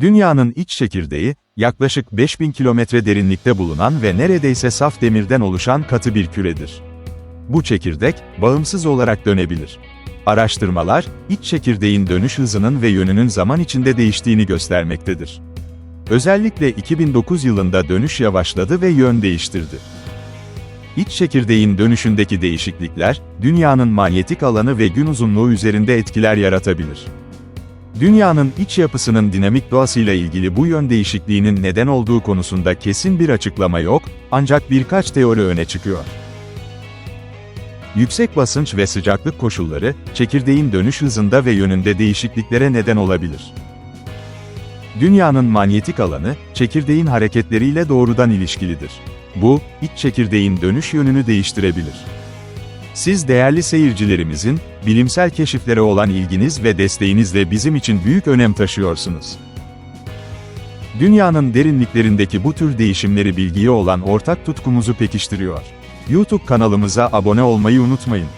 Dünyanın iç çekirdeği, yaklaşık 5000 kilometre derinlikte bulunan ve neredeyse saf demirden oluşan katı bir küredir. Bu çekirdek, bağımsız olarak dönebilir. Araştırmalar, iç çekirdeğin dönüş hızının ve yönünün zaman içinde değiştiğini göstermektedir. Özellikle 2009 yılında dönüş yavaşladı ve yön değiştirdi. İç çekirdeğin dönüşündeki değişiklikler, dünyanın manyetik alanı ve gün uzunluğu üzerinde etkiler yaratabilir. Dünyanın iç yapısının dinamik doğasıyla ilgili bu yön değişikliğinin neden olduğu konusunda kesin bir açıklama yok, ancak birkaç teori öne çıkıyor. Yüksek basınç ve sıcaklık koşulları, çekirdeğin dönüş hızında ve yönünde değişikliklere neden olabilir. Dünyanın manyetik alanı, çekirdeğin hareketleriyle doğrudan ilişkilidir. Bu, iç çekirdeğin dönüş yönünü değiştirebilir. Siz değerli seyircilerimizin, bilimsel keşiflere olan ilginiz ve desteğinizle bizim için büyük önem taşıyorsunuz. Dünyanın derinliklerindeki bu tür değişimleri bilgiye olan ortak tutkumuzu pekiştiriyor. YouTube kanalımıza abone olmayı unutmayın.